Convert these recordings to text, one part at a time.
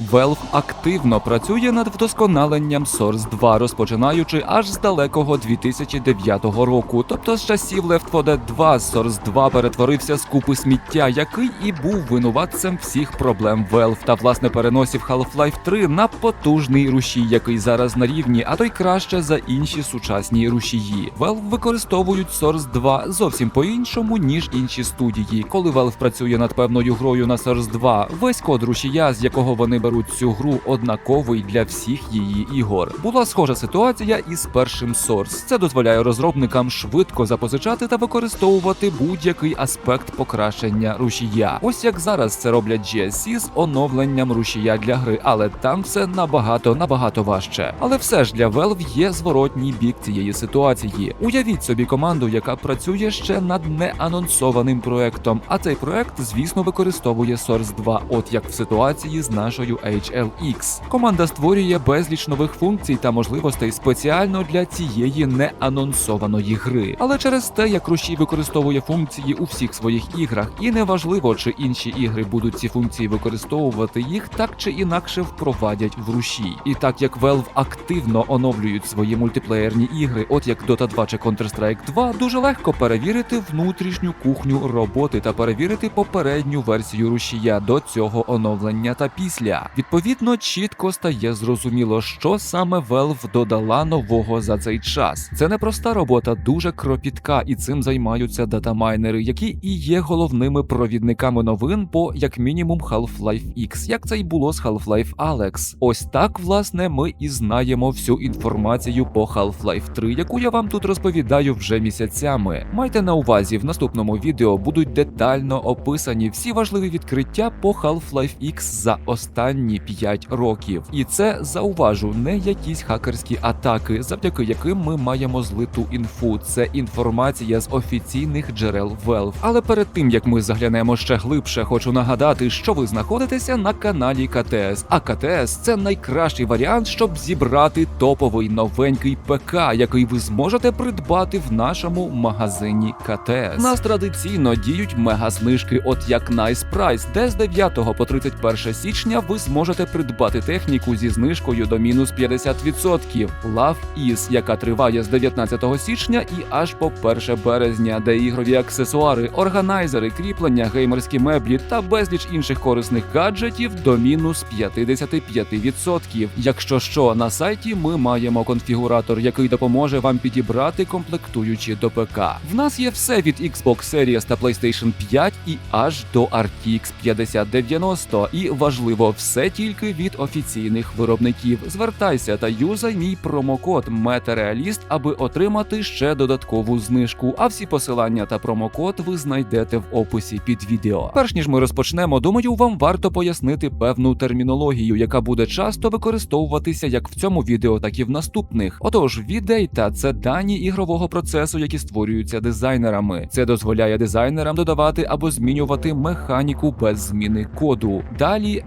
Valve активно працює над вдосконаленням Source 2, розпочинаючи аж з далекого 2009 року. Тобто з часів Left 4 Dead 2 Source 2 перетворився з купи сміття, який і був винуватцем всіх проблем Valve та власне переносів Half-Life 3 на потужний рушій, який зараз на рівні, а то й краще за інші сучасні рушії. Valve використовують Source 2 зовсім по-іншому, ніж інші студії. Коли Valve працює над певною грою на Source 2, весь код рушія, з якого вони беруть цю гру, однаковий для всіх її ігор. Була схожа ситуація із першим Source. Це дозволяє розробникам швидко запозичати та використовувати будь-який аспект покращення рушія. Ось як зараз це роблять GSC з оновленням рушія для гри, але там все набагато набагато важче. Але все ж для Valve є зворотній бік цієї ситуації. Уявіть собі команду, яка працює ще над неанонсованим проектом. А цей проект, звісно, використовує Source 2, от як в ситуації з нашою HLX. Команда створює безліч нових функцій та можливостей спеціально для цієї неанонсованої гри. Але через те, як рушій використовує функції у всіх своїх іграх, і неважливо, чи інші ігри будуть ці функції використовувати, їх так чи інакше впровадять в рушій. І так як Valve активно оновлюють свої мультиплеєрні ігри, от як Dota 2 чи Counter-Strike 2, дуже легко перевірити внутрішню кухню роботи та перевірити попередню версію рушія до цього оновлення та після. Відповідно, чітко стає зрозуміло, що саме Valve додала нового за цей час. Це непроста робота, дуже кропітка, і цим займаються датамайнери, які і є головними провідниками новин по як мінімум Half-Life X, як це й було з Half-Life Alex. Ось так, власне, ми і знаємо всю інформацію по Half-Life 3, яку я вам тут розповідаю вже місяцями. Майте на увазі, в наступному відео будуть детально описані всі важливі відкриття по Half-Life X за останні 5 років. І це зауважу не якісь хакерські атаки, завдяки яким ми маємо злиту інфу. Це інформація з офіційних джерел Valve. Але перед тим як ми заглянемо ще глибше, хочу нагадати, що ви знаходитеся на каналі КТС. А КТС це найкращий варіант, щоб зібрати топовий новенький ПК, який ви зможете придбати в нашому магазині КТС. Нас традиційно діють мега-знижки, от як Nice Price, де з 9 по 31 січня ви зможете придбати техніку зі знижкою до мінус 50%. Love Is, яка триває з 19 січня і аж по 1 березня, де ігрові аксесуари, органайзери, кріплення, геймерські меблі та безліч інших корисних гаджетів до мінус 55%. Якщо що, на сайті ми маємо конфігуратор, який допоможе вам підібрати комплектуючі до ПК. В нас є все від Xbox Series та PlayStation 5 і аж до RTX 5090. І важливо, все тільки від офіційних виробників. Звертайся та юзай мій промокод Метереаліст, аби отримати ще додаткову знижку. А всі посилання та промокод ви знайдете в описі під відео. Перш ніж ми розпочнемо, думаю, вам варто пояснити певну термінологію, яка буде часто використовуватися як в цьому відео, так і в наступних. Отож, віддейта це дані ігрового процесу, які створюються дизайнерами. Це дозволяє дизайнерам додавати або змінювати механіку без зміни коду. Далі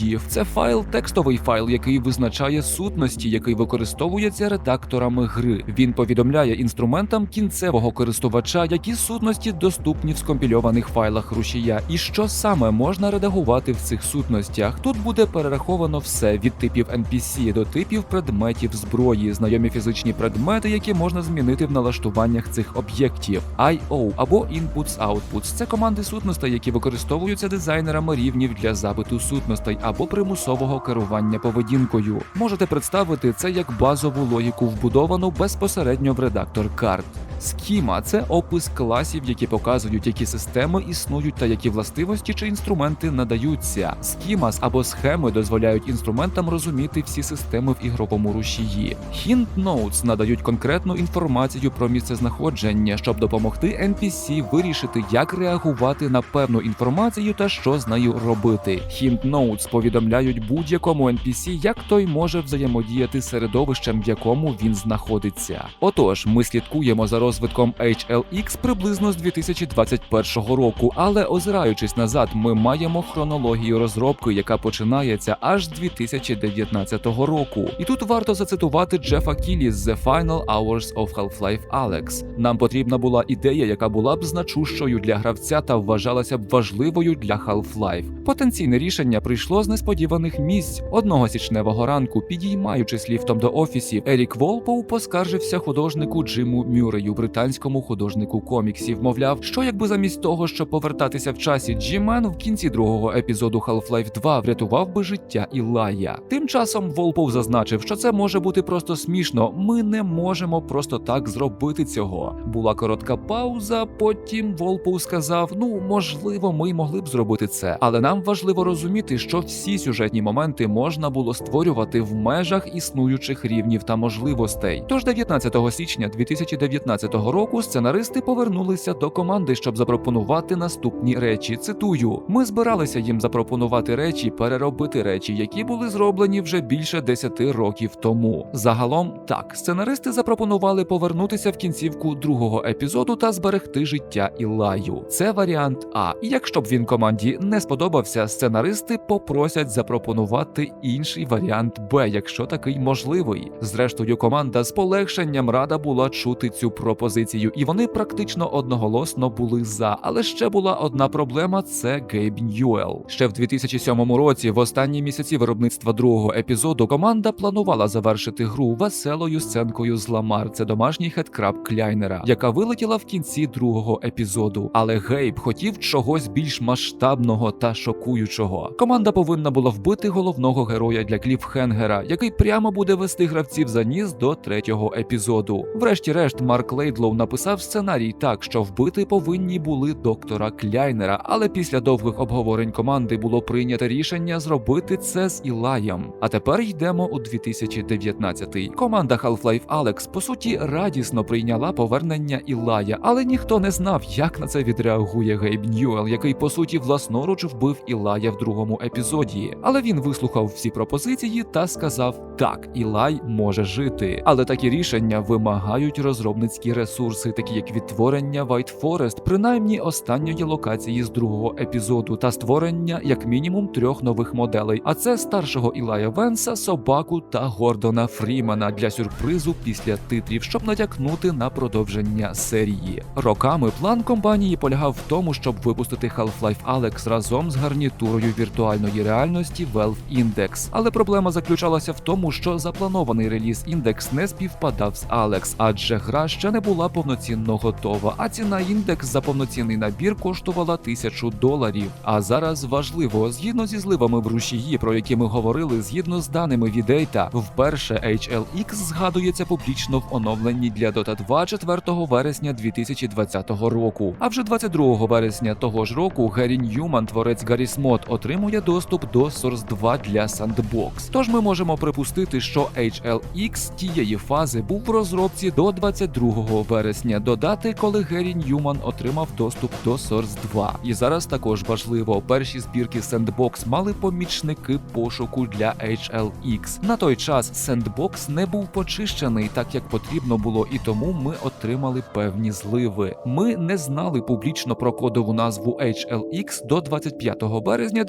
FGDIF – це файл, текстовий файл, який визначає сутності, який використовується редакторами гри. Він повідомляє інструментам кінцевого користувача, які сутності доступні в скомпільованих файлах рушія, і що саме можна редагувати в цих сутностях. Тут буде перераховано все від типів NPC до типів предметів зброї, знайомі фізичні предмети, які можна змінити в налаштуваннях цих об'єктів. IO або Inputs Outputs – це команди сутностей, які використовуються дизайнерами рівнів для запиту сутностей або примусового керування поведінкою. Можете представити це як базову логіку, вбудовану безпосередньо в редактор карт. Схіма це опис класів, які показують, які системи існують та які властивості чи інструменти надаються. Схімас або схеми дозволяють інструментам розуміти всі системи в ігровому рушії. Hint Notes надають конкретну інформацію про місцезнаходження, щоб допомогти NPC вирішити, як реагувати на певну інформацію та що з нею робити. Hint Notes повідомляють будь-якому NPC, як той може взаємодіяти з середовищем, в якому він знаходиться. Отож, ми слідкуємо за розвитком HLX приблизно з 2021 року, але озираючись назад, ми маємо хронологію розробки, яка починається аж з 2019 року. І тут варто зацитувати Джефа Кілі з The Final Hours of Half-Life Alyx. Нам потрібна була ідея, яка була б значущою для гравця та вважалася б важливою для Half-Life. Потенційне рішення прийшло з несподіваних місць. Одного січневого ранку, підіймаючись ліфтом до офісів, Ерік Волпоу поскаржився художнику Джиму Мюрею, британському художнику коміксів. Мовляв, що якби замість того, щоб повертатися в часі, Джімен в кінці другого епізоду Half-Life 2 врятував би життя Ілая. Тим часом Волпоу зазначив, що це може бути просто смішно. Ми не можемо просто так зробити цього. Була коротка пауза. Потім Волпоу сказав: Ну можливо, ми могли б зробити це, але нам важливо розуміти, що всі сюжетні моменти можна було створювати в межах існуючих рівнів та можливостей. Тож 19 січня 2019 року сценаристи повернулися до команди, щоб запропонувати наступні речі. Цитую: ми збиралися їм запропонувати речі, переробити речі, які були зроблені вже більше 10 років тому. Загалом, так, сценаристи запропонували повернутися в кінцівку другого епізоду та зберегти життя Ілаю. Це варіант А. Якщо б він команді не сподобався, сценаристи попросять запропонувати інший варіант Б, якщо такий можливий. Зрештою, команда з полегшенням рада була чути цю пропозицію, і вони практично одноголосно були за. Але ще була одна проблема: це Гейб Ньюел. Ще в 2007 році, в останні місяці виробництва другого епізоду, команда планувала завершити гру веселою сценкою з Ламар. Це домашній хедкраб Кляйнера, яка вилетіла в кінці другого епізоду. Але Гейб хотів чогось більш масштабного та шокуючого. Команда повинна була вбити головного героя для Кліфхенгера, який прямо буде вести гравців за ніс до третього епізоду. Врешті-решт, Марк Лейдлоу написав сценарій так, що вбити повинні були доктора Кляйнера, але після довгих обговорень команди було прийнято рішення зробити це з Ілаєм. А тепер йдемо у 2019-й. Команда Half-Life Alyx по суті радісно прийняла повернення Ілая, але ніхто не знав, як на це відреагує Гейб Ньюел, який по суті власноруч вбив Ілая в другому епізоді. Але він вислухав всі пропозиції та сказав: так, Ілай може жити. Але такі рішення вимагають розробницькі ресурси, такі як відтворення White Forest, принаймні останньої локації з другого епізоду, та створення як мінімум трьох нових моделей. А це старшого Ілая Венса, собаку та Гордона Фрімана для сюрпризу після титрів, щоб натякнути на продовження серії. Роками план компанії полягав в тому, щоб випустити Half-Life Alyx разом з гарнітурою віртуальної реальності Valve Index. Але проблема заключалася в тому, що запланований реліз Index не співпадав з Alyx, адже гра ще не була повноцінно готова. А ціна Index за повноцінний набір коштувала тисячу доларів. А зараз важливо, згідно зі зливами в рушії, про які ми говорили, згідно з даними від Data, вперше HLX згадується публічно в оновленні для Dota 2 4 вересня 2020 року. А вже 22 вересня того ж року Гері Ньюман, творець Garry's Mod, отримує доступ до Source 2 для Sandbox. Тож ми можемо припустити, що HLX тієї фази був в розробці до 22 вересня, до дати, коли Гері Ньюман отримав доступ до Source 2. І зараз також важливо, перші збірки Sandbox мали помічники пошуку для HLX. На той час Sandbox не був почищений так, як потрібно було, і тому ми отримали певні зливи. Ми не знали публічно про кодову назву HLX до 25 березня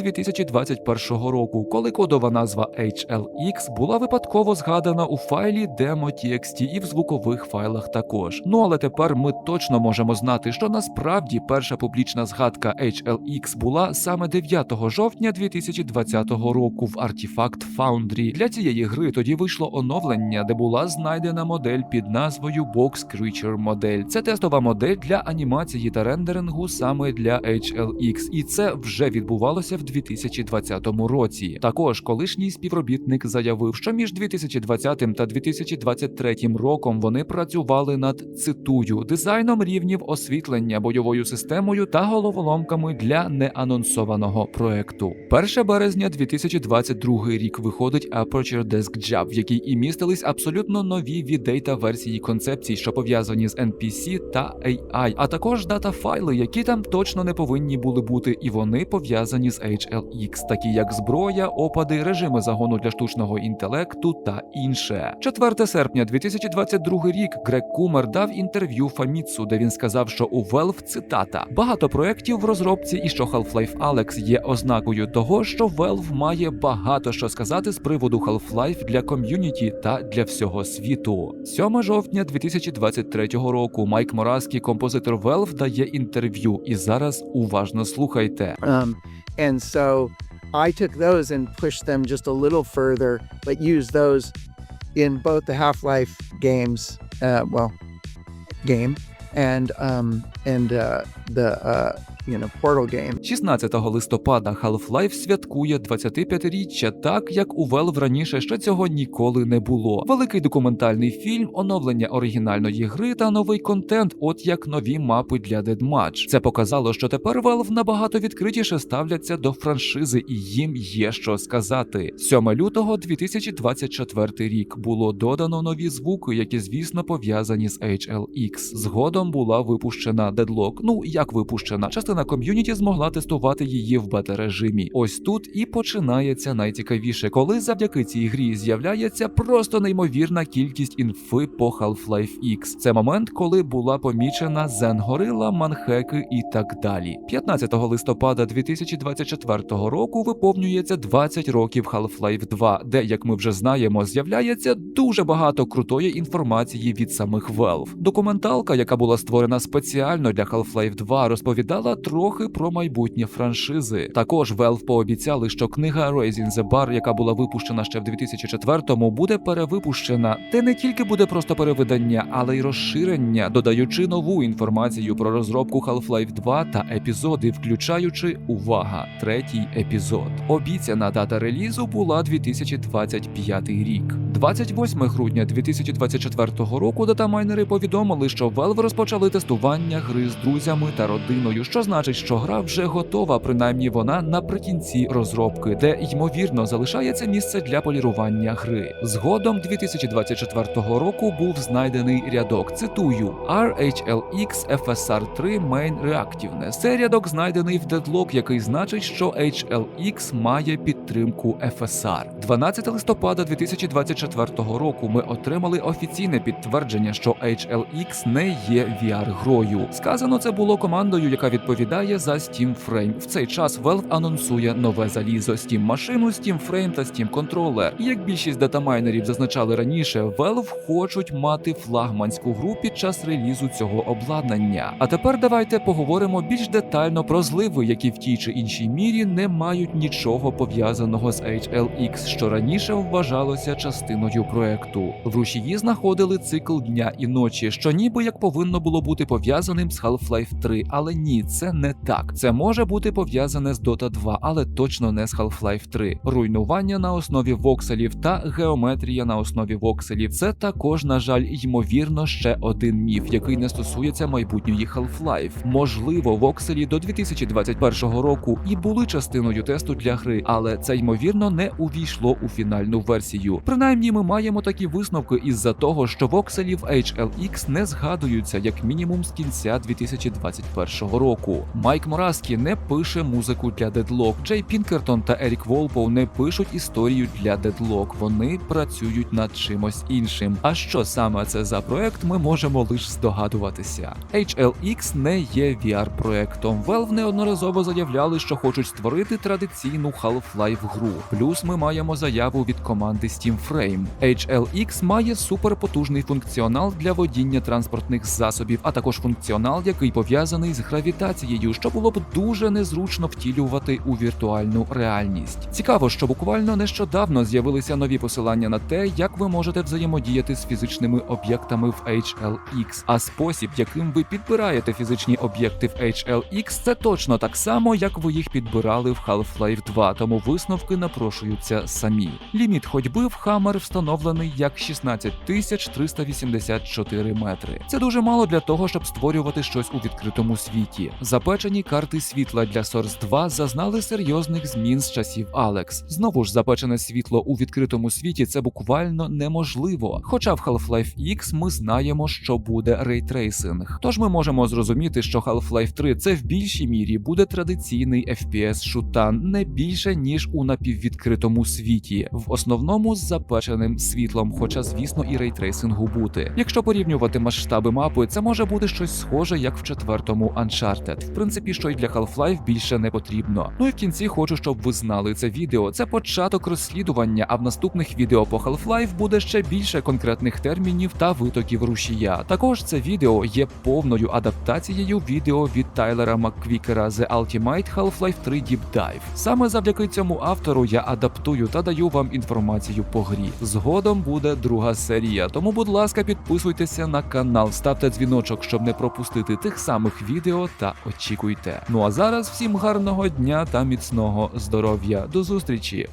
2021 року, коли кодова назва HLX була випадково згадана у файлі demo.txt і в звукових файлах також. Ну але тепер ми точно можемо знати, що насправді перша публічна згадка HLX була саме 9 жовтня 2020 року в Artifact Foundry. Для цієї гри тоді вийшло оновлення, де була знайдена модель під назвою Box Creature модель. Це тестова модель для анімації та рендерингу саме для HLX, і це вже відбувалося в 2020 році. Також колишній співробітник заявив, що між 2020 та 2023 роком вони працювали над цитую дизайном рівнів освітлення, бойовою системою та головоломками для неанонсованого проекту. 1 березня 2022 рік виходить Aperture Desk Job, в якій і містились абсолютно нові віддейта версії концепцій, що пов'язані з NPC та AI, а також дата файли, які там точно не повинні були бути, і вони пов'язані з HLX, такі як зброя, опади, режими загону для штучного інтелекту та інше. 4 серпня 2022 рік Грег Кумер, дав інтерв'ю Famitsu, де він сказав, що у Valve цитата багато проєктів в розробці, і що Half-Life Alyx є ознакою того, що Valve має багато що сказати з приводу Half-Life для ком'юніті та для всього світу. 7 жовтня 2023 року Майк Моразкі, композитор Valve, дає інтерв'ю. І зараз уважно слухайте. Um, and so I took those and pushed them just a little further, but used those in both the Half Life games, uh, well, game, and um, and uh, the uh, you know Portal game. 16 листопада Half-Life святкує 25-річчя, так як у Valve раніше ще цього ніколи не було. Великий документальний фільм, оновлення оригінальної гри та новий контент, от як нові мапи для Deadmatch. Це показало, що тепер Valve набагато відкритіше ставляться до франшизи, і їм є що сказати. 7 лютого 2024 рік було додано нові звуки, які звісно пов'язані з HLX. Згодом була випущена Deadlock. Ну як випущена, частина ком'юніті змогла тестувати її в бета-режимі. Ось тут і починається найцікавіше, коли завдяки цій грі з'являється просто неймовірна кількість інфи по Half-Life X. Це момент, коли була помічена Zen Gorilla, манхеки і так далі. 15 листопада 2024 року виповнюється 20 років Half-Life 2, де, як ми вже знаємо, з'являється дуже багато крутої інформації від самих Valve. Документалка, яка була створена спеціально для Half-Life 2, розповідала трохи про майбутнє франшизи. Також Valve пообіцяли, що книга Raising the Bar, яка була випущена ще в 2004-му, буде перевипущена, де не тільки буде просто перевидання, але й розширення, додаючи нову інформацію про розробку Half-Life 2 та епізоди, включаючи увага, третій епізод. Обіцяна дата релізу була 2025 рік. 28 грудня 2024 року датамайнери повідомили, що Valve розпочали тестування гри з друзями та родиною, що значить, що гра вже готова, принаймні вона наприкінці розробки, де ймовірно залишається місце для полірування гри. Згодом 2024 року був знайдений рядок. Цитую RHLX FSR 3 Main Reactiveness. Це рядок знайдений в Deadlock, який значить, що HLX має підтримку FSR. 12 листопада 2024 року ми отримали офіційне підтвердження, що HLX не є VR-грою. Сказано це було командою, яка відповідає за Steam Frame. В цей час Valve анонсує нове залізо Steam машину, Steam Frame та Steam. І як більшість датамайнерів зазначали раніше, Valve хочуть мати флагманську гру під час релізу цього обладнання. А тепер давайте поговоримо більш детально про зливи, які в тій чи іншій мірі не мають нічого пов'язаного з HLX, що раніше вважалося частиною проекту. В рушії знаходили цикл дня і ночі, що ніби як повинно було бути пов'язаним з Half-Life 3, але ні, це не так. Це може бути пов'язане з Dota 2, але точно не з Half-Life 3. Руйнування на основі вокселів та геометрія на основі вокселів. Це також, на жаль, ймовірно, ще один міф, який не стосується майбутньої Half-Life. Можливо, вокселі до 2021 року і були частиною тесту для гри, але це ймовірно не увійшло у фінальну версію. Принаймні, ми маємо такі висновки із-за того, що вокселів HLX не згадуються як мінімум з кінця 2021 року. Майк Мораскі не пише музику для Deadlock, Джей Пінкертон та Ерік Волпов не пишуть історію для Deadlock. Вони працюють над чимось іншим. А що саме це за проект, ми можемо лише здогадуватися. HLX не є VR-проектом. Valve неодноразово заявляли, що хочуть створити традиційну Half-Life гру. Плюс ми маємо заяву від команди Steam Frame. HLX має суперпотужний функціонал для водіння транспортних засобів, а також функціонал, який пов'язаний з гравітацією, що було б дуже незручно втілювати у віртуальну реальність. Цікаво, що буквально нещодавно з'явилися нові посилання на те, як ви можете взаємодіяти з фізичними об'єктами в HLX. А спосіб, яким ви підбираєте фізичні об'єкти в HLX, це точно так само, як ви їх підбирали в Half-Life 2, тому висновки напрошуються самі. Ліміт ходьби в Hammer встановлений як 16384 метри. Це дуже мало для того, щоб створювати щось у відкритому світі. Запечені карти світла для Source 2 зазнали серйозних змін з часів Алекс. Знову ж запечене світло у відкритому світі це буквально неможливо. Хоча в Half-Life X ми знаємо, що буде рейтрейсинг. Тож ми можемо зрозуміти, що Half-Life 3 це в більшій мірі буде традиційний FPS шутан не більше ніж у напіввідкритому світі, в основному з запеченим світлом, хоча, звісно, і рейтрейсингу бути. Якщо порівнювати масштаби мапи, це може бути щось схоже, як в четвертому Uncharted. Принципі, що й для Half-Life більше не потрібно. Ну і в кінці хочу, щоб ви знали це відео. Це початок розслідування, а в наступних відео по Half-Life буде ще більше конкретних термінів та витоків рушія. Також це відео є повною адаптацією відео від Тайлера Макквікера The Ultimate Half-Life 3 Deep Dive. Саме завдяки цьому автору я адаптую та даю вам інформацію по грі. Згодом буде друга серія. Тому, будь ласка, підписуйтеся на канал, ставте дзвіночок, щоб не пропустити тих самих відео та очікуйте. Ну а зараз всім гарного дня та міцного здоров'я. До зустрічі!